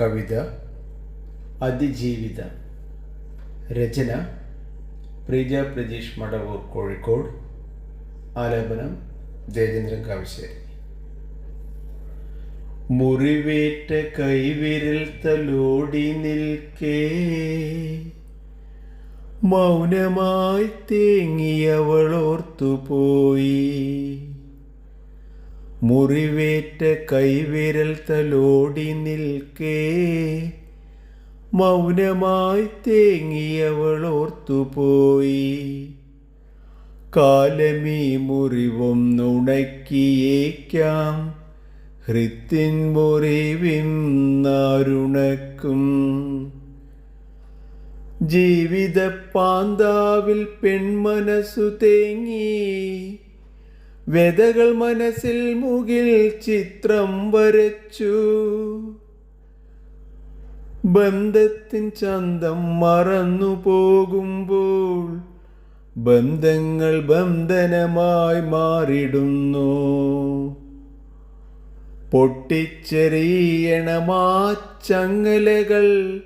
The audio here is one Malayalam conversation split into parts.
കവിത അതിജീവിത രചന പ്രീജ പ്രജീഷ് മടവൂർ കോഴിക്കോട്. ആലാപനം ജയചന്ദ്രൻ കാവശ്ശേരി. മുറിവേറ്റ കൈവിരൽ തലോടി നിൽക്കേ. മൗനമായി തേങ്ങിയവളോർത്തുപോയി മുറിവേറ്റ കൈവിരൽ തലോടി നിൽക്കേ. മൗനമായി തേങ്ങിയവളോർത്തുപോയി. കാലമീ മുറിവും നുണക്കിയേക്കാം. ഹൃത്തിൻ മുറിവിം നാരുണക്കും. ജീവിത പാന്താവിൽ പെൺമനസ്സു തേങ്ങി. വ്യതകൾ മനസ്സിൽ മുകിൽ ചിത്രം വരച്ചു. ബന്ധത്തിൻ ചന്തം മറന്നു പോകുമ്പോൾ ബന്ധങ്ങൾ ബന്ധനമായി മാറിടുന്നു. പൊട്ടിച്ചെറിയണമാ ചങ്ങലകൾ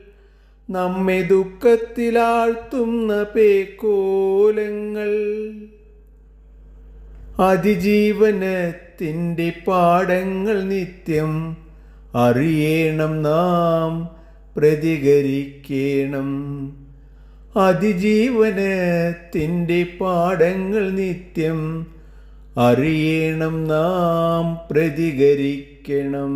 നമ്മെ ദുഃഖത്തിലാഴ്ത്തുന്ന പേക്കോലങ്ങൾ. അതിജീവനത്തിന്റെ പാഠങ്ങൾ നിത്യം അറിയണം നാം പ്രതികരിക്കണം. അതിജീവനത്തിന്റെ പാഠങ്ങൾ നിത്യം അറിയണം നാം പ്രതികരിക്കണം.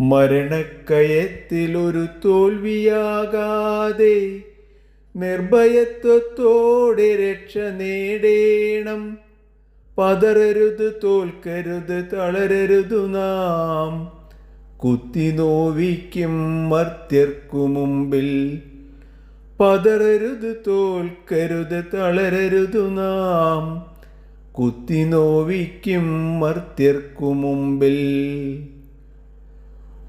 മരണക്കയത്തിലൊരു തോൽവിയാകാതെ നിർഭയത്വത്തോടെ രക്ഷ നേടേണം. പതറരുത് തോൽക്കരുത് തളരരുതു നാം. കുത്തി നോവിക്കും മർത്യർക്കു മുമ്പിൽ. പതറരുത് തോൽക്കരുത് തളരരുതു നാം. കുത്തി നോവിക്കും മർത്യർക്കു മുമ്പിൽ.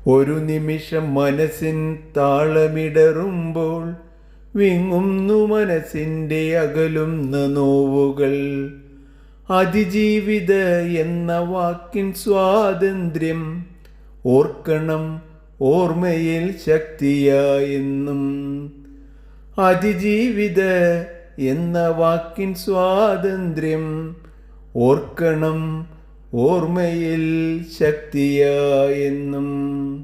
ഒരു നിമിഷം മനസ്സിൻ താളമിടറുമ്പോൾ വിങ്ങുന്നു മനസ്സിന്റെ അകലുന്ന നോവുകൾ. അതിജീവിത എന്ന വാക്കിൻ സ്വാതന്ത്ര്യം ഓർക്കണം ഓർമ്മയിൽ ശക്തിയായെന്നും അതിജീവിത എന്ന വാക്കിൻ സ്വാതന്ത്ര്യം ഓർക്കണം ഓർമ്മയിൽ ശക്തിയായെന്നും